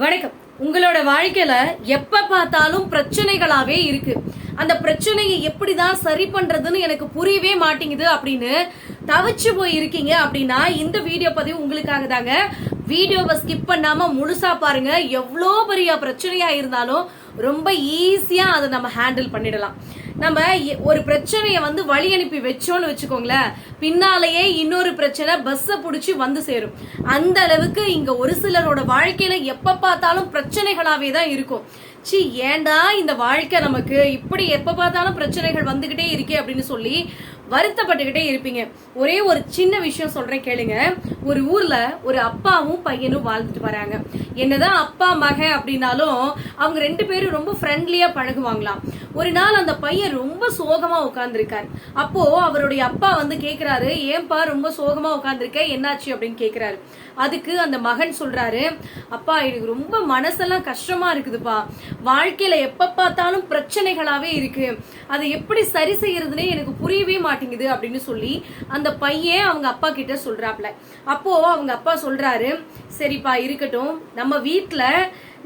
வணக்கம். உங்களோட வாழ்க்கையில எப்ப பார்த்தாலும் பிரச்சனைகளாவே இருக்கு. அந்த பிரச்சனையை எப்படிதான் சரி பண்றதுன்னு எனக்கு புரியவே மாட்டேங்குது அப்படின்னு தவிச்சு போய் இருக்கீங்க அப்படின்னா இந்த வீடியோ பதிவு உங்களுக்காக தாங்க. வீடியோவை ஸ்கிப் பண்ணாம முழுசா பாருங்க. எவ்வளோ பெரிய பிரச்சனையா இருந்தாலும் ரொம்ப ஈஸியா அதை நம்ம ஹேண்டில் பண்ணிடலாம். நம்ம எ- ஒரு பிரச்சனையை வந்து வழி அனுப்பி வச்சோம்னு வச்சுக்கோங்களேன் பின்னாலேயே இன்னொரு பிரச்சனை பஸ்ஸை பிடிச்சி வந்து சேரும். அந்த அளவுக்கு இங்க ஒரு சிலரோட வாழ்க்கையில எப்ப பார்த்தாலும் பிரச்சனைகளாவே தான் இருக்கும். சி ஏன்டா இந்த வாழ்க்கை நமக்கு? இப்படி எப்ப பார்த்தாலும் பிரச்சனைகள் வந்துகிட்டே இருக்கே அப்படின்னு சொல்லி வருத்தப்பட்டுக்கிட்டே இருப்பீங்க. ஒரே ஒரு சின்ன விஷயம் சொல்றேன் கேளுங்க. ஒரு ஊர்ல ஒரு அப்பாவும் பையனும் வாழ்ந்துட்டு வராங்க. என்னதான் அப்பா மக அப்படின்னாலும் அவங்க ரெண்டு பேரும் ரொம்ப ஃப்ரெண்ட்லியா பழகுவாங்களாம். ஒரு நாள் அந்த பையன் ரொம்ப சோகமா உட்காந்துருக்காரு அப்போ அவருடைய அப்பா வந்து கேக்குறாரு ஏன்பா ரொம்ப சோகமா உட்கார்ந்துருக்க? என்னாச்சு? அப்படின்னு கேக்குறாரு. அதுக்கு அந்த மகன் சொல்றாரு அப்பா எனக்கு ரொம்ப மனசெல்லாம் கஷ்டமா இருக்குதுப்பா. வாழ்க்கையில எப்ப பார்த்தாலும் பிரச்சனைகளாவே இருக்கு. அதை எப்படி சரி செய்யறதுனே எனக்கு புரியவே மாட்டேங்குது அப்படின்னு சொல்லி அந்த பையன் அவங்க அப்பா கிட்ட சொல்றாப்ல. அப்போ அவங்க அப்பா சொல்றாரு சரிப்பா இருக்கட்டும். நம்ம வீட்டுல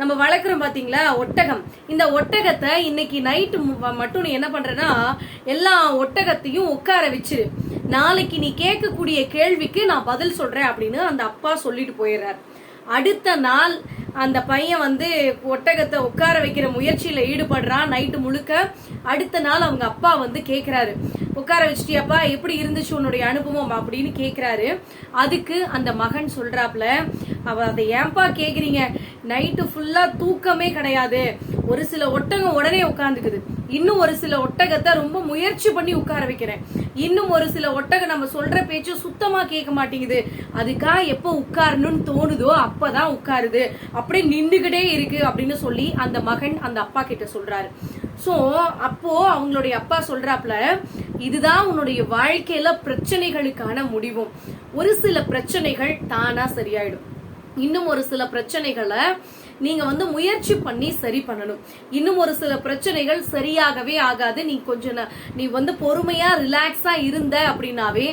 நம்ம வளர்க்குறோம் பார்த்தீங்களா ஒட்டகம். இந்த ஒட்டகத்தை இன்னைக்கு நைட்டு மட்டும் நீ என்ன பண்றேன்னா எல்லா ஒட்டகத்தையும் உட்கார வச்சிரு நாளைக்கு நீ கேட்கக்கூடிய கேள்விக்கு நான் பதில் சொல்கிறேன் அப்படின்னு அந்த அப்பா சொல்லிட்டு போயிடுறாரு. அடுத்த நாள் அந்த பையன் வந்து ஒட்டகத்தை உட்கார வைக்கிற முயற்சியில் ஈடுபடுறான் நைட்டு முழுக்க. அடுத்த நாள் அவங்க அப்பா வந்து கேட்குறாரு உட்கார வச்சுட்டியாப்பா? எப்படி இருந்துச்சு உன்னுடைய அனுபவம்? அப்படின்னு கேட்குறாரு அதுக்கு அந்த மகன் சொல்கிறாப்புல அவ அதை ஏன்பா கேட்குறீங்க நைட்டு ஃபுல்லாக தூக்கமே கிடையாது. ஒரு சில ஒட்டகம் உடனே உட்காந்துக்குது இன்னும் ஒரு சில ஒட்டகத்தை ரொம்ப முயற்சி பண்ணி உட்கார வைக்கிறேன். இன்னும் ஒரு சில ஒட்டகம் நம்ம சொல்ற பேச்சு சுத்தமா கேட்க மாட்டேங்குது. அதுக்காக எப்போ உட்காரணும்னு தோணுதோ அப்பதான் உட்காருது. அப்படியே நின்றுகிட்டே இருக்கு அப்படின்னு சொல்லி அந்த மகன் அந்த அப்பா கிட்ட சொல்றாரு. ஸோ அப்போ அவங்களுடைய அப்பா சொல்றாப்ல இதுதான் உன்னுடைய வாழ்க்கையில பிரச்சனைகளுக்கான முடிவும் ஒரு சில பிரச்சனைகள் தானா சரியாயிடும். இன்னும் ஒரு சில பிரச்சனைகளை நீங்க வந்து முயற்சி பண்ணி சரி பண்ணணும். இன்னும் ஒரு சில பிரச்சனைகள் சரியாகவே ஆகாது. நீ கொஞ்சம் நீ வந்து பொறுமையா ரிலாக்ஸா இருந்த அப்படின்னாவே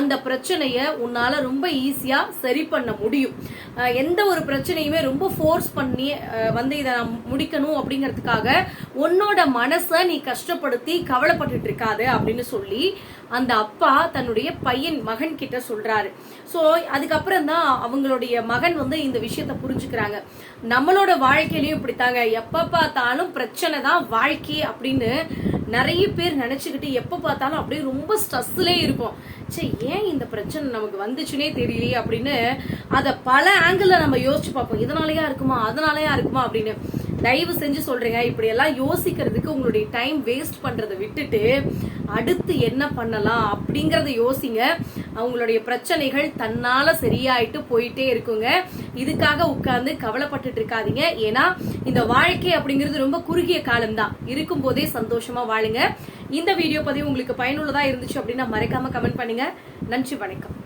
அந்த பிரச்சனைய உன்னால ரொம்ப ஈஸியா சரி பண்ண முடியும். எந்த ஒரு பிரச்சனையுமே ரொம்ப ஃபோர்ஸ் பண்ணி வந்து இதை நான் முடிக்கணும் அப்படிங்கிறதுக்காக உன்னோட மனசை நீ கஷ்டப்படுத்தி கவலைப்பட்டுட்டு இருக்காது அப்படின்னு சொல்லி அந்த அப்பா தன்னுடைய பையன் மகன் கிட்ட சொல்றாரு. ஸோ அதுக்கப்புறம் தான் அவங்களுடைய மகன் வந்து இந்த விஷயத்த புரிஞ்சுக்கிறாங்க. நம்ம நம்மளோட வாழ்க்கையிலயும் இப்படித்தாங்க. எப்ப பார்த்தாலும் பிரச்சனை தான் வாழ்க்கை அப்படின்னு நிறைய பேர் நினைச்சுக்கிட்டு எப்ப பார்த்தாலும் அப்படியே ரொம்ப ஸ்ட்ரெஸ்லே இருக்கும் சே ஏன் இந்த பிரச்சனை நமக்கு வந்துச்சுனே தெரியலையே அப்படின்னு அதை பல ஆங்கிள் நம்ம யோசிச்சு பார்ப்போம். இதனாலயா இருக்குமா? அதனாலயா இருக்குமா அப்படின்னு. தயவு செஞ்சு சொல்றேங்க. இப்படி எல்லாம் யோசிக்கிறதுக்கு உங்களுடைய டைம் வேஸ்ட் பண்றதை விட்டுட்டு அடுத்து என்ன பண்ணலாம் அப்படிங்கறத யோசிங்க. அவங்களுடைய பிரச்சனைகள் தன்னால சரியாயிட்டு போயிட்டே இருக்குங்க. இதுக்காக உட்கார்ந்து கவலைப்பட்டுட்டு இருக்காதீங்க. ஏன்னா இந்த வாழ்க்கை அப்படிங்கிறது ரொம்ப குறுகிய காலம்தான். இருக்கும் போதே சந்தோஷமா வாழுங்க. இந்த வீடியோ பதிவு உங்களுக்கு பயனுள்ளதா இருந்துச்சு அப்படின்னா மறக்காம கமெண்ட் பண்ணுங்க. நன்றி வணக்கம்.